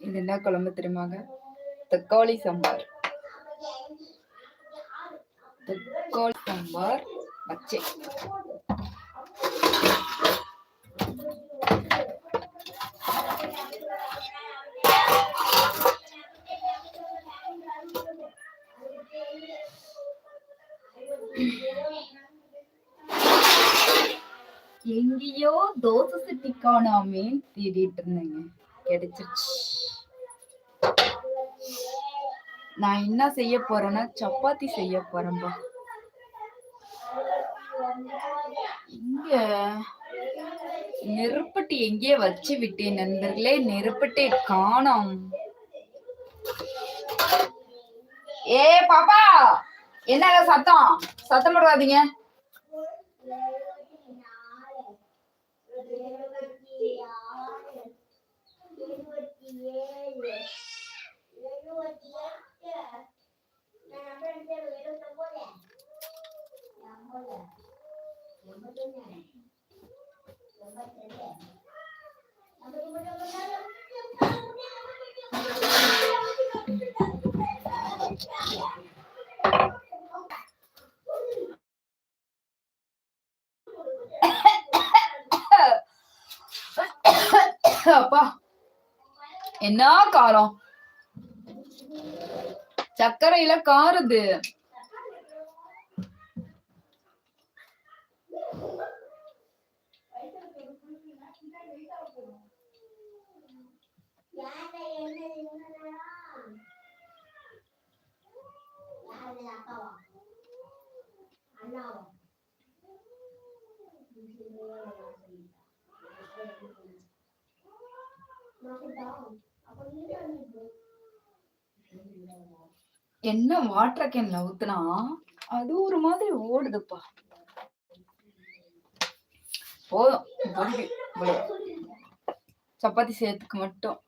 இது என்ன குழம்பு தெரியுமாங்க? தக்காளி சாம்பார். தக்காளி சாம்பார் பச்சை. தோசை காணாமே தேடிட்டு இருந்தேங்க. கிடைச்சிருச்சு. நான் என்ன செய்ய போறேன்னா சப்பாத்தி செய்ய போறேன்பா. இங்க நெருப்பட்டி எங்கேயே வச்சு விட்டேன் நண்பர்களே. நெருப்பட்டி காணோம். ஏ பாப்பா! என்னங்க சத்தம்? சத்தம் போடாதீங்க. 给我爹哩！给我爹哩！给我爹哩！那啥不是你爹？给我两毛钱，两毛钱，两毛钱呢？两毛钱呢？俺都给我两毛钱，两毛钱，两毛钱，两毛钱。அப்பா. என்ன காரம்? சர்க்கரையில காருது. என்ன வாட்டர் கேன்ல ஊத்துனா அது ஒரு மாதிரி ஓடுதுப்பா. போதும் சப்பாத்தி செய்யறதுக்கு மட்டும்.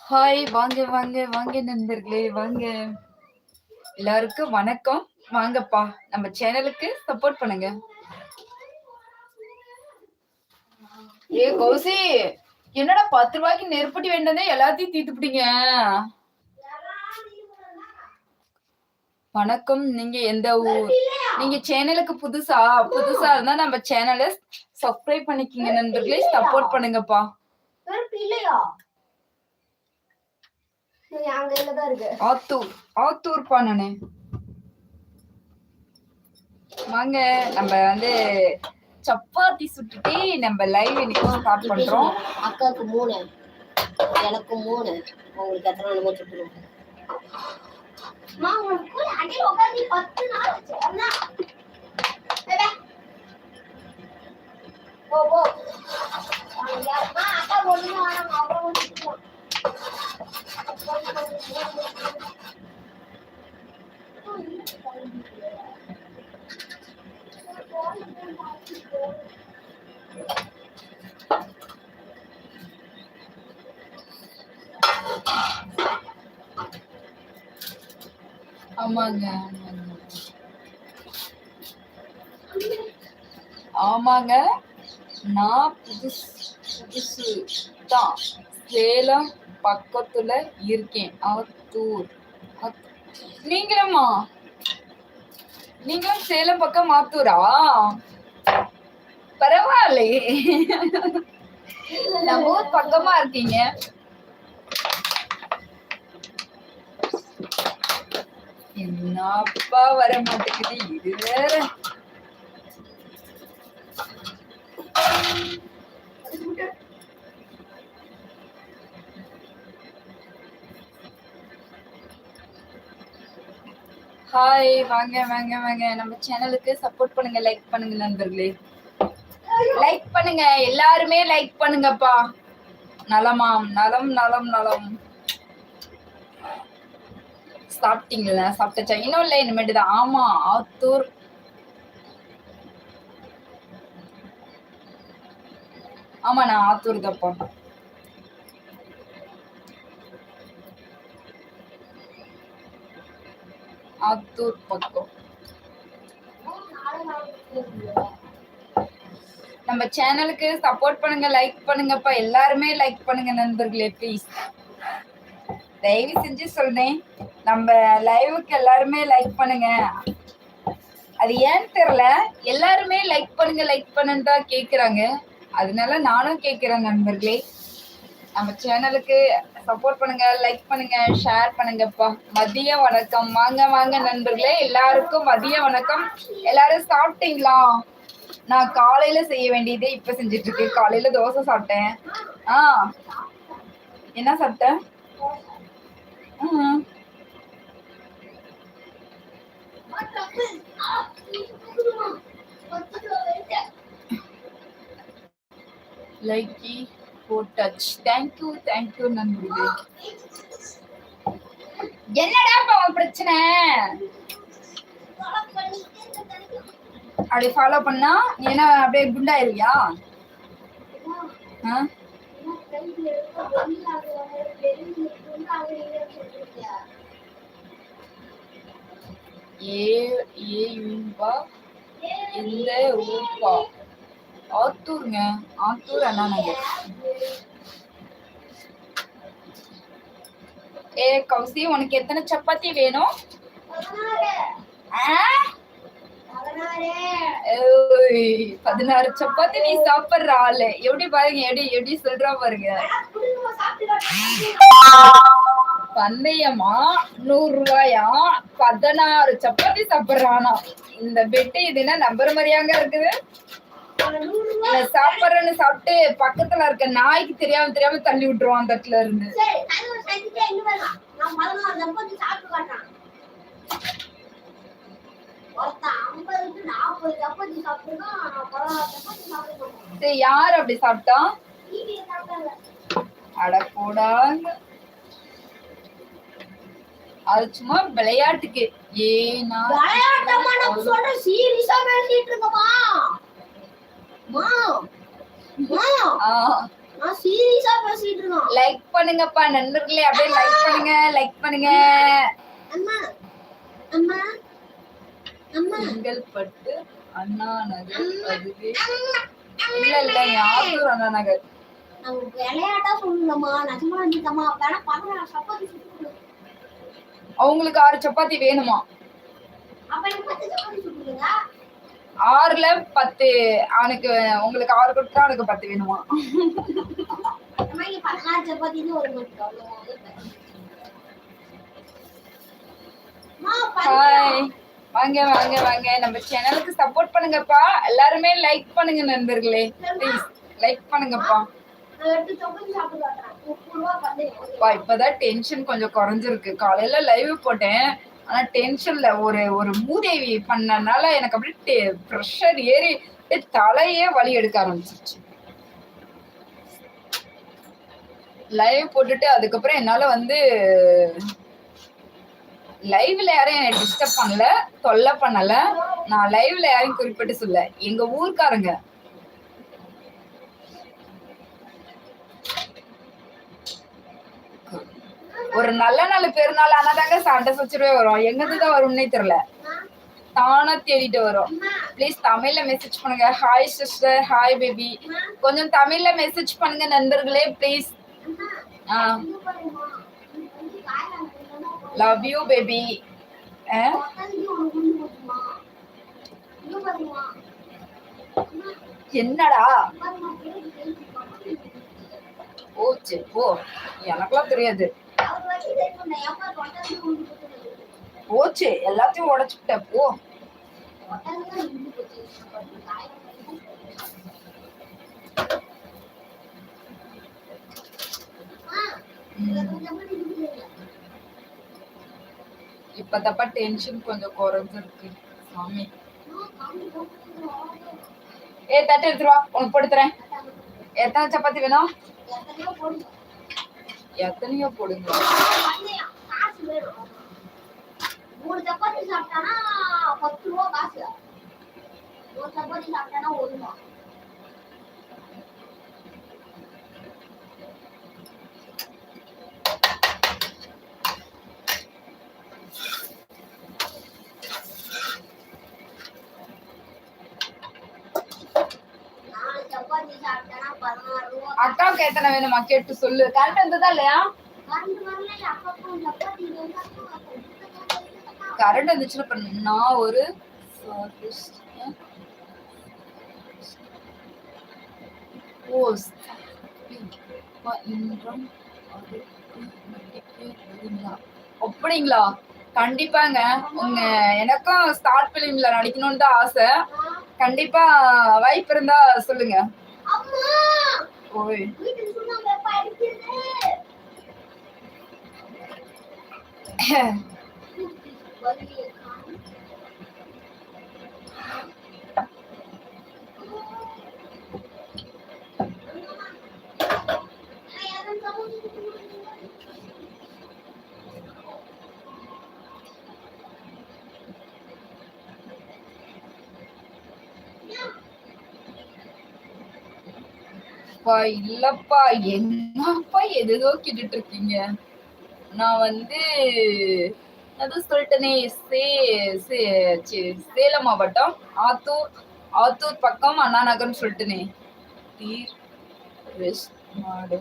ஹாய் வாங்க வாங்க வாங்க நண்பர்களே வாங்க. எல்லாருக்கும் வணக்கம். வாங்கப்பா நம்ம சேனலுக்கு சப்போர்ட் பண்ணுங்க. ஏ கௌசி! என்னடா பத்து ரூபாய்க்கு நெருப்பட்டி வேண்டதே எல்லாத்தையும் தீத்துப்பிட்டீங்க வணக்கம். நீங்க எந்த ஊர்? நீங்க சேனலுக்கு புதுசா? புதுசா இருந்தா நம்ம சேனலை சப்ஸ்கிரைப் பண்ணிக்கங்க நண்பர்களே. சப்போர்ட் பண்ணுங்கப்பா. ஆத்தூர். ஆத்தூர் பண்ணனே வாங்க நம்ம வந்து சப்பாத்தி சுட்டுட்டு நம்ம லைவ் இன்னைக்கு ஸ்டார்ட் பண்றோம். அக்காவுக்கு மூணு. எனக்கு மூணு. உங்களுக்கு எத்தனை வேணுமோ சுட்டுருவோம். அம்மா, உங்களுக்கு ஆமாங்க ஆமாங்க. நான் புதுசு புதுசு தான் சேலம் பக்கத்துல இருக்கேன். அத்தூர் ஆத்- நீங்களும் சேலம் பக்கம் மாத்தூரா? பரவாயில்லையே. நம்ம ஊர் பக்கமா இருக்கீங்க. என்னப்பா வர மாட்டேங்குது? இது வேற. ஹாய் வாங்க வாங்க வாங்க. நம்ம சேனலுக்கு சப்போர்ட் பண்ணுங்க லைக் பண்ணுங்க நண்பர்களே. லைக் பண்ணுங்க. எல்லாருமே லைக் பண்ணுங்கப்பா. நலமாம் நலம் நலம் நலம். சாப்பிட்டீங்களா? சாப்பிட்டாச்சா? இன்னும் இல்லை இனிமேட்டு தான். ஆமா ஆத்தூர். ஆமா நான் ஆத்தூர் தான்ப்பா. ஆத்தூர் பக்கம். நம்ம சேனலுக்கு சப்போர்ட் பண்ணுங்க லைக் பண்ணுங்கப்பா. எல்லாருமே லைக் பண்ணுங்க நண்பர்களே ப்ளீஸ் தயவு செஞ்சு சொல்றேன் நம்ம லைவுக்கு எல்லாருமே லைக் பண்ணுங்க. அது ஏன்னு தெரியல எல்லாருமே லைக் பண்ணுங்க லைக் பண்ணுன்னு தான் கேக்குறாங்க. அதனால நானும் கேட்குறேன் நண்பர்களே. நம்ம சேனலுக்கு சப்போர்ட் பண்ணுங்க லைக் பண்ணுங்க ஷேர் பண்ணுங்கப்பா. மதிய வணக்கம். வாங்க வாங்க நண்பர்களே. எல்லாருக்கும் மதிய வணக்கம். எல்லாரும் சாப்பிட்டீங்களா? நான் காலையில செய்ய வேண்டியதே இப்ப செஞ்சுட்டு இருக்கு காலையில தோசை சாப்பிட்டேன். ஆ. என்ன சாப்பிட்டேன் லைக்கி லைக்கி touch thank you thank you நண்பர்களே என்னடா இப்ப பிரச்சனை? அப்படி ஃபாலோ பண்ணா நீ என்ன அப்படியே குண்டாயிருவியா? ஆ? ஏ ஏ யூன்பா இந்த ஊப்பா ஆத்தூருங்க. ஆத்தூர் அண்ணா நகர். ஏ கௌசி உனக்கு எத்தனை சப்பாத்தி வேணும்? பதினாறு சப்பாத்தி நீ சாப்பிடுற ஆளு. எப்படி பாருங்க எப்படி எப்படி சொல்றா பாருங்க. பந்தயமா? நூறு ரூபாயா பதினாறு சப்பாத்தி சாப்பிடுறானா. இந்த பெட்டு இது என்ன நம்புற மாதிரியாங்க இருக்குது? சாப்பிடுறேன்னு சாப்பிட்டு பக்கத்துல இருக்க நாய்க்கு தெரியாம தெரியாம தள்ளி விட்டுருவான் அந்த இடத்துல இருந்து. சரி யார் அப்படி சாப்பிட்டா? அட போடாங்க அது சும்மா விளையாட்டுக்கு. ஏனா லைக் பண்ணுங்கப்பா நண்பர்களே அப்படியே லைக் பண்ணுங்க லைக் பண்ணுங்க. அம்மா. அம்மா. அம்மா. செங்கல்பட்டு அண்ணா நகர் அதுவே. இல்ல இல்ல யாத்தூர் அண்ணா நகர். விளையாட்டா சொல்லணுமா நிஜமா நிஜமா. வேணா சப்பாத்தி கொடு. அவங்களுக்கு ஆறு சப்பாத்தி வேணுமா? அப்ப எனக்கு பத்து சப்பாத்தி சுட்டுருங்க ஆறுல பத்து அவனுக்கு உங்களுக்கு ஆறு கொடுத்தா அவனுக்கு பத்து வேணுமா? ஹாய் வாங்க வாங்க வாங்க. நம்ம சேனலுக்கு சப்போர்ட் பண்ணுங்கப்பா. எல்லாருமே லைக் பண்ணுங்க நண்பர்களே. ப்ளீஸ் லைக் பண்ணுங்கப்பா. இப்பதான் டென்ஷன் கொஞ்சம் குறைஞ்சிருக்கு. காலையில லைவ் போட்டேன். ஆனா டென்ஷன்ல ஒரு ஒரு மூதேவி பண்ணனால எனக்கு அப்படியே ப்ரெஷர் ஏறி தலையே வலி எடுக்க ஆரம்பிச்சிருச்சு. லைவ் போட்டுட்டு அதுக்கப்புறம் என்னால வந்து லைவ்ல யாரையும் என்னை டிஸ்டர்ப் பண்ணல தொல்லை பண்ணல. நான் லைவ்ல யாரையும் குறிப்பிட்டு சொல்ல எங்க ஊர்க்காரங்க ஒரு நல்ல நல்ல பெருநாள் ஆனாதாங்க சண்டை சச்சரவே வரும். எங்கிருந்து தான் வரும்னே தெரியல. தானா தேடிட்டு வரும். ப்ளீஸ் தமிழ்ல மெசேஜ் பண்ணுங்க. ஹாய் சிஸ்டர் ஹாய் பேபி கொஞ்சம் தமிழ்ல மெசேஜ் பண்ணுங்க நண்பர்களே. ப்ளீஸ் ஆ. லவ் யூ பேபி என்னடா? பாரும்மா. போச்சு போ. எனக்கெல்லாம் தெரியாது. போச்சு எல்லாத்தையும் உடைச்சுட்ட போ. இப்ப தப்பா டென்ஷன் கொஞ்சம் குறைஞ்சிருக்கு சாமி. ஏ தட்டு எடுத்துருவா உனக்கு போட்டுத்தரேன் எத்தனை சப்பாத்தி வேணும்? எத்தனையோ போடுங்க. காசு மூணு சப்பாத்தி சாப்பிட்டானா பத்து ரூபா காசு. ஒரு சப்பாத்தி சாப்பிட்டானா ஒரு ரூபா. அக்காவுக்கு எத்தனை வேணுமா கேட்டு சொல்லு. கரண்ட் வந்ததா இல்லையா? கரண்ட் வந்துச்சுன்னா இப்ப நான் ஒரு ஓ அப்படிங்களா? கண்டிப்பாங்க. உங்க எனக்கும் ஸ்டார்ட் பிலிம்ல நடிக்கணும்னு தான் ஆசை. கண்டிப்பா வாய்ப்பு இருந்தா சொல்லுங்க. foi. É. அப்பா இல்லப்பா. என்னப்பா எதுதோ கேட்டுட்டு இருக்கீங்க நான் வந்து அது சொல்லிட்டேனே சே சே சேலம் மாவட்டம். ஆத்தூர் ஆத்தூர் பக்கம் அண்ணா நகர்னு சொல்லிட்டேனே. தீர் வெஸ்ட் மாடு.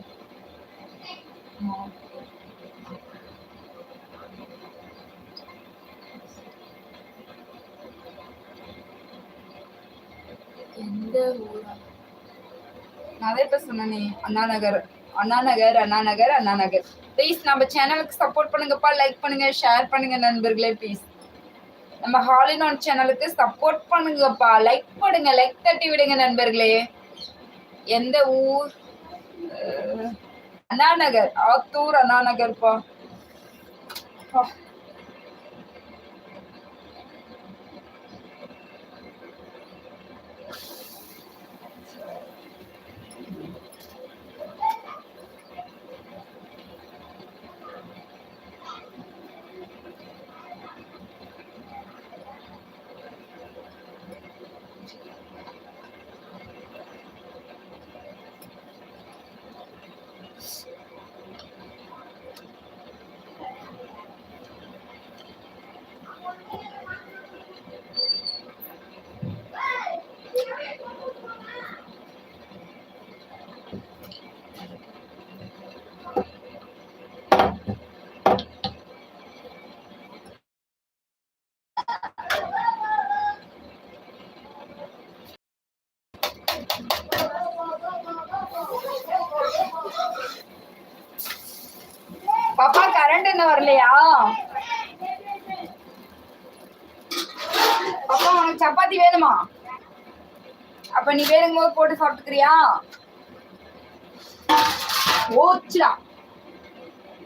எந்த ஊரா? நான் தான் இப்ப சொன்னேனே அண்ணா நகர் அண்ணா நகர் அண்ணா நகர் அண்ணா நகர் ப்ளீஸ் நம்ம சேனலுக்கு சப்போர்ட் பண்ணுங்கப்பா லைக் பண்ணுங்க ஷேர் பண்ணுங்க நண்பர்களே ப்ளீஸ் நம்ம ஹாலின் ஆன் சேனலுக்கு சப்போர்ட் பண்ணுங்கப்பா. லைக் பண்ணுங்க லைக் தட்டி விடுங்க நண்பர்களே. எந்த ஊர்? அண்ணா நகர் ஆத்தூர் அண்ணா நகர்ப்பா அப்பா. பாப்பா கரண்ட் என்ன வரலையா பாப்பா உனக்கு சப்பாத்தி வேணுமா அப்ப நீ வேணுங்க போது போட்டு சாப்பிட்டுக்கிறியா ஓச்சுடா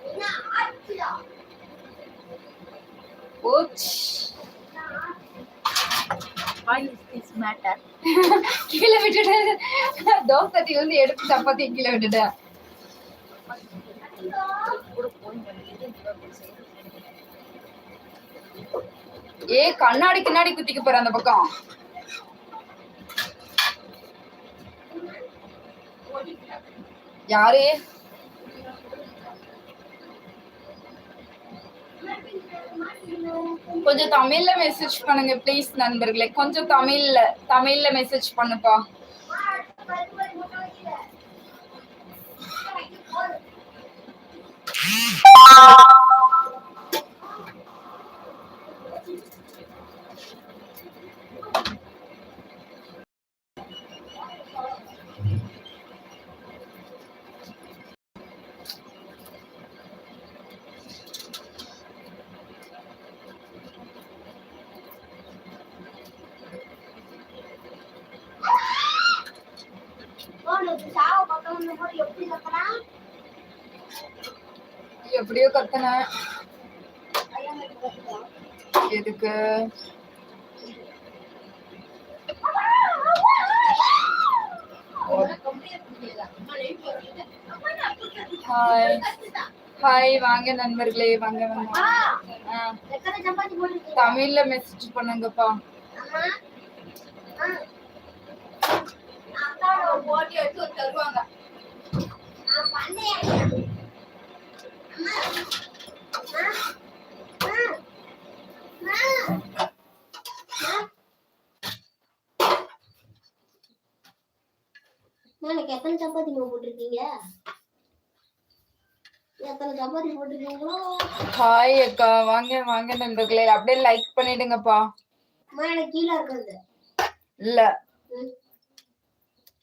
என்ன ஆச்சுடா? ஓச் Why is this matter? கீழே விட்டுட்டு தோசை வந்து எடுத்து சப்பாத்தி கீழே விட்டுட்டேன் ஏ கண்ணாடி கிண்ணாடி குத்திக்க போற அந்த பக்கம். யாரு? கொஞ்சம் தமிழ்ல மெசேஜ் பண்ணுங்க ப்ளீஸ் நண்பர்களே. கொஞ்சம் தமிழ்ல தமிழ்ல மெசேஜ் பண்ணுப்பா. போனது சாவ பக்கம் வந்து போது எப்படி கத்துறான் எப்படியோ கத்தன. ஐயா மேல கத்துறான் எதுக்கு? ஹாய் ஹாய் வாங்க நண்பர்களே வாங்க வாங்க தமிழ்ல மெசேஜ் பண்ணுங்கப்பா அம்மா ஆ. அக்காவோட ஒரு போட்டி எடுத்து தருவாங்க நான் பண்ணேன் அம்மா ஆ. ஆ. ஆ. ஆ. எனக்கு எத்தனை சப்பாத்தி மாவு போட்டிருக்கீங்க? எத்தனை சப்பாத்தி போட்டிருக்கீங்களோ? ஹாய் அக்கா வாங்க வாங்க நண்பர்களே. அப்படியே லைக் பண்ணிடுங்கப்பா. அம்மா எனக்கு கீழே இருக்கிறது. இல்ல. ம்.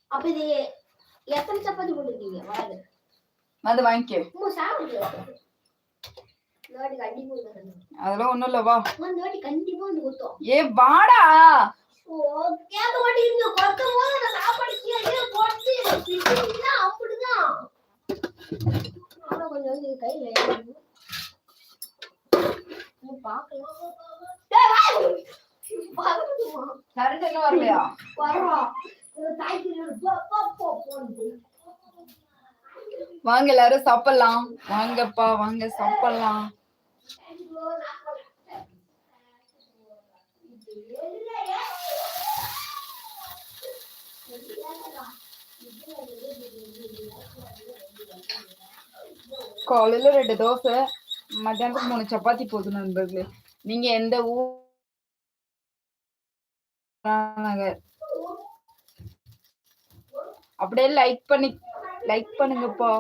அப்ப இது எத்தனை சப்பாத்தி போட்டிருக்கீங்க? வராது வந்து வாங்கிக்க. அதெல்லாம் ஒண்ணும் இல்ல வா. ஏ வாடா. கேட்க மாட்டேங்கிறீங்க கொத்தும் போது நான் சாப்பாடு கீழே போட்டு அப்படிதான். ஆனா கொஞ்சம் வந்து கையில? கரண்ட் வரலையா? வரோம். வாங்க எல்லாரும் சாப்பிடலாம். வாங்கப்பா வாங்க சாப்பிடலாம். காலையில ரெண்டு தோசை மத்தியானத்துக்கு மூணு சப்பாத்தி போதும் நண்பர்களே. நீங்க எந்த ஊர் நகர்? அப்படியே லைக் பண்ணி லைக் பண்ணுங்கப்பா.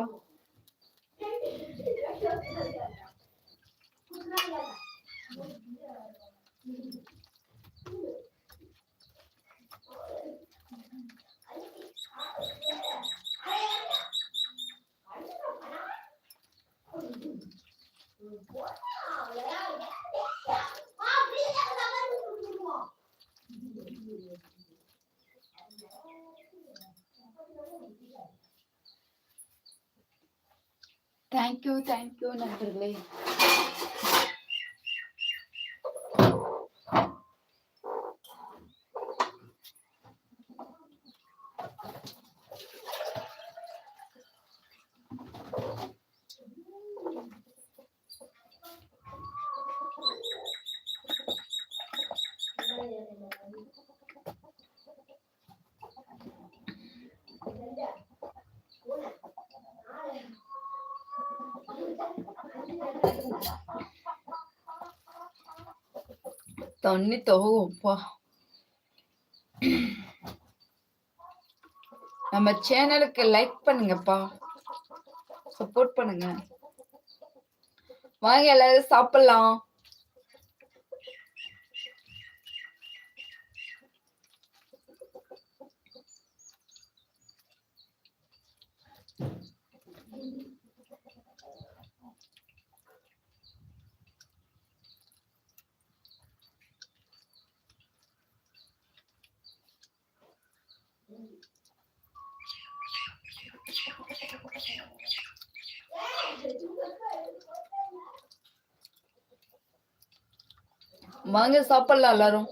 தேங்க்யூ தேங்க்யூ நண்பர்களே தண்ணி தோப்பா நம்ம சேனலுக்கு லைக் பண்ணுங்கப்பா. சப்போர்ட் பண்ணுங்க. வாங்க எல்லாரும் சாப்பிடலாம். வாங்க சாப்பிடலாம் எல்லாரும்.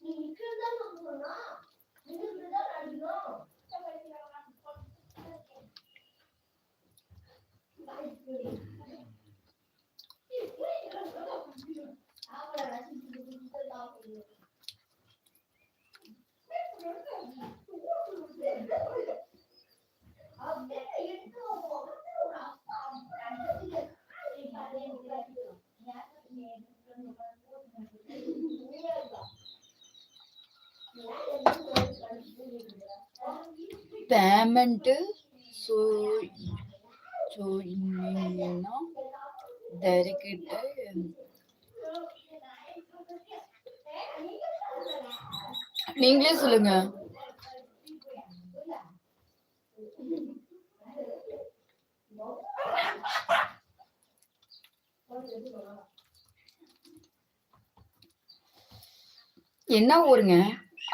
நீ நிக்கிறதுதான் பேமெண்ட்டு சொன்னீங்கன்னா டேரக்ட் நீங்களே சொல்லுங்க. என்ன ஊருங்க?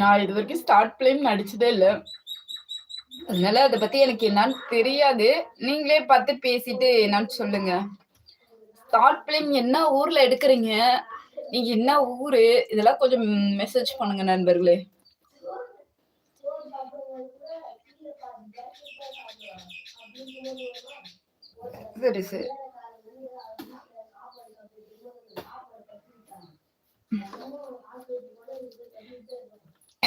நான் இது வரைக்கும் ஸ்டார்ட் பிளேம் நடிச்சதே இல்ல. அதனால அதை பத்தி எனக்கு என்னன்னு தெரியாது. நீங்களே பார்த்து பேசிட்டு என்னன்னு சொல்லுங்க. ஸ்டார்ட் பிளேம் என்ன ஊர்ல எடுக்கிறீங்க? நீங்க என்ன ஊரு? இதெல்லாம் கொஞ்சம் மெசேஜ் பண்ணுங்க நண்பர்களே. சரி சரி.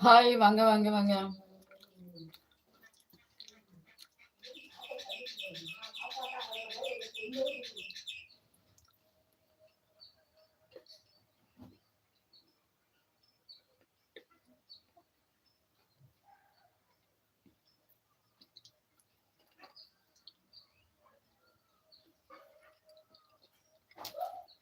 ஹாய் வாங்க வாங்க வாங்க.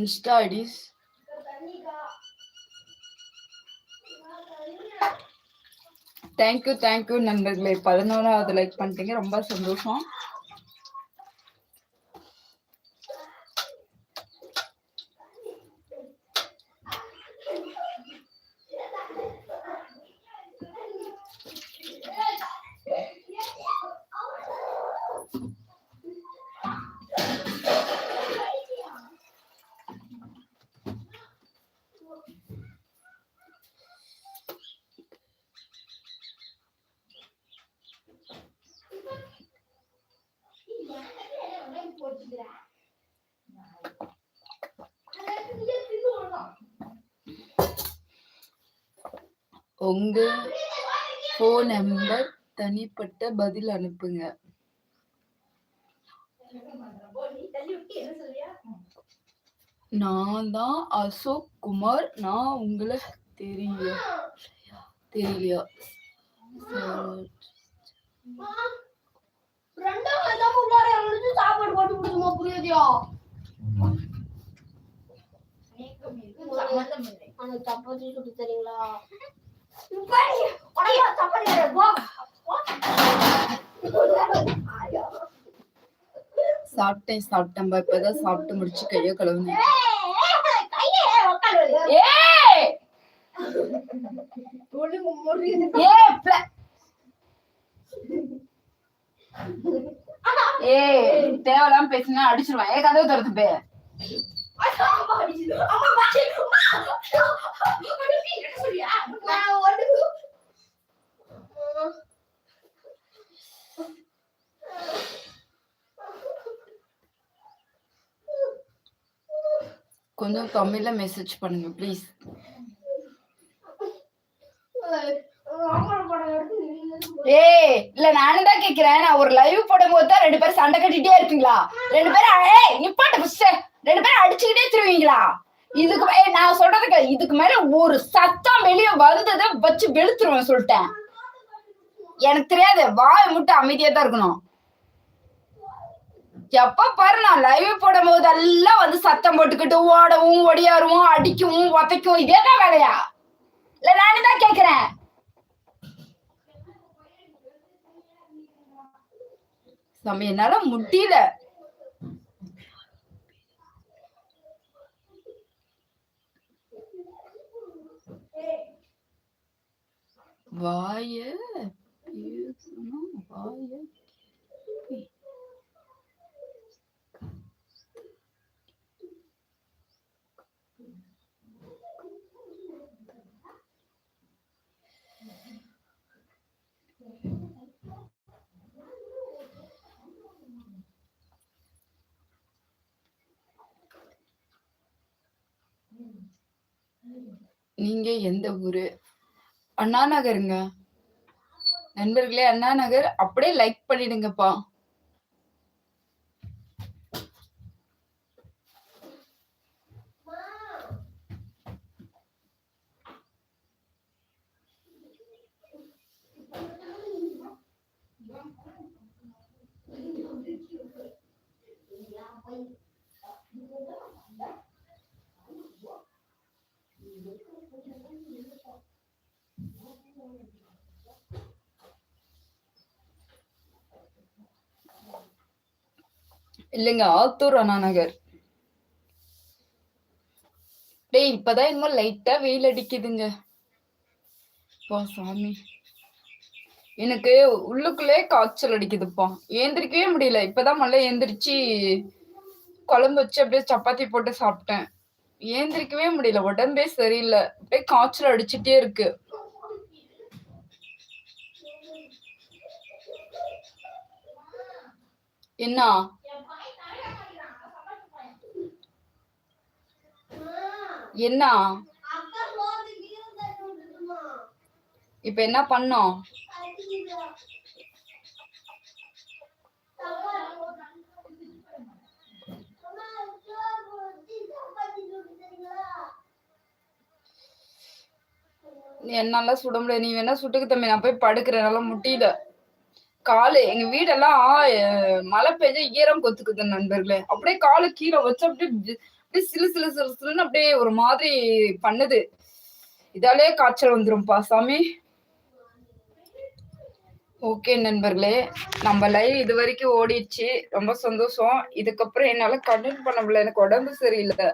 இன்ஸ்டா ஐடிஸ் தேங்க்யூ தேங்க்யூ நண்பர்களே. பதினோராவது லைக் பண்ணிட்டீங்க. ரொம்ப சந்தோஷம். உங்க ஃபோன் நம்பர் தனிப்பட்ட பதில் அனுப்புங்க. நான் தான் அசோக் குமார். நான் உங்களை தெரிய தெரியலையா? சாப்பாடு போட்டு கொடுக்குமா புரியுதியா? அந்த சப்பாத்தி சுட்டு தரீங்களா. சாப்பிட்டேன் சாப்பிட்டேன் இப்பதான் சாப்பிட்டு முடிச்சு கைய கழுவுனேன். ஏய், கையை உட்காரு. தேவையில்லாம பேசினா அடிச்சிருவேன். ஏ கதவு திறந்து பே. கொஞ்சம் தமிழ்ல மெசேஜ் பண்ணுங்க ப்ளீஸ் ஏய் இல்ல நானும் தான் கேக்குறேன். நான் ஒரு லைவ் போடும்போது தான் ரெண்டு பேரும் சண்டை கட்டிட்டே இருப்பீங்களா? ரெண்டு பேரும் ஏய் நிப்பாட்ட ஃபர்ஸ்ட் ரெண்டு பேரும் அடிச்சுக்கிட்டே திருவீங்களா? இதுக்கு நான் சொல்றதுக்கு இதுக்கு மேல ஒரு சத்தம் வெளியே வந்ததை வச்சு வெளுத்துருவேன் சொல்லிட்டேன். எனக்கு தெரியாது. வாய் மட்டும் அமைதியா தான் இருக்கணும். எப்ப பாரு நான் லைவ் போடும் போது எல்லாம் வந்து சத்தம் போட்டுக்கிட்டு ஓடவும் ஒடியாருவும் அடிக்கவும் உதைக்கும் இதே தான் வேலையா? இல்ல நானு தான் கேக்குறேன் சாமி என்னால முடியல. வாய பேசணும் வாய நீங்க எந்த ஊரு? அண்ணா நகருங்க. நண்பர்களே அண்ணா நகர் அப்படியே லைக் பண்ணிடுங்கப்பா. இல்லைங்க ஆத்தூர் அண்ணா நகர் டேய் இப்பதான் என்னமோ லைட்டா வெயில் அடிக்குதுங்க. பா சாமி. எனக்கு உள்ளுக்குள்ளே காய்ச்சல் அடிக்குதுப்பா. ஏந்திரிக்கவே முடியல. இப்பதான் மழை ஏந்திரிச்சு குழம்பு வச்சு அப்படியே சப்பாத்தி போட்டு சாப்பிட்டேன். ஏந்திரிக்கவே முடியல. உடம்பே சரியில்லை. அப்படியே காய்ச்சல் அடிச்சுட்டே இருக்கு. என்ன? என்ன? இப்ப என்ன பண்ணோம்? என்னால சுட முடியாது. நீ வேணா சுட்டுக்கு தம்பி. நான் போய் படுக்கிறேன். என்னால முடியல. காலு எங்க வீடெல்லாம் மழை பெய்ஞ்ச ஈரம் கொத்துக்குது நண்பர்களே. அப்படியே காலு கீழே வச்சு அப்படியே அப்படியே சிலு சிலு சிலு சிலுன்னு அப்படியே ஒரு மாதிரி பண்ணுது. இதாலே காய்ச்சல் வந்துரும்பா சாமி. ஓகே நண்பர்களே நம்ம லைவ் இது வரைக்கும் ஓடிடுச்சு. ரொம்ப சந்தோஷம். இதுக்கப்புறம் என்னால கண்டினியூ பண்ண முடியல. எனக்கு உடம்பு சரியில்லை.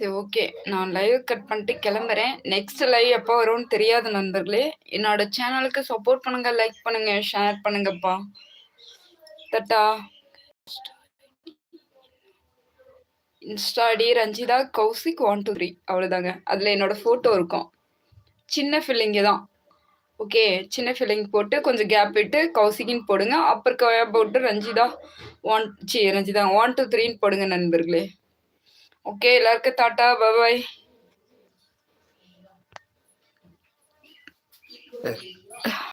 சரி ஓகே. நான் லைவ் கட் பண்ணிட்டு கிளம்புறேன். நெக்ஸ்ட் லைவ் எப்போ வரும்னு தெரியாது நண்பர்களே. என்னோட சேனலுக்கு சப்போர்ட் பண்ணுங்க லைக் பண்ணுங்க ஷேர் பண்ணுங்கப்பா. தட்டா. Insta ID Ranjitha Kaushik one two three அவ்வளோதாங்க அதில் என்னோட ஃபோட்டோ இருக்கும். சின்ன ஃபில்லிங்கு தான். ஓகே சின்ன ஃபில்லிங் போட்டு கொஞ்சம் கேப் விட்டு கௌசிக்கின்னு போடுங்க. அப்புறம் போட்டு Ranjitha one C Ranjitha one two த்ரீன்னு போடுங்க நண்பர்களே. ஓகே எல்லாருக்கும் டாட்டா பாய்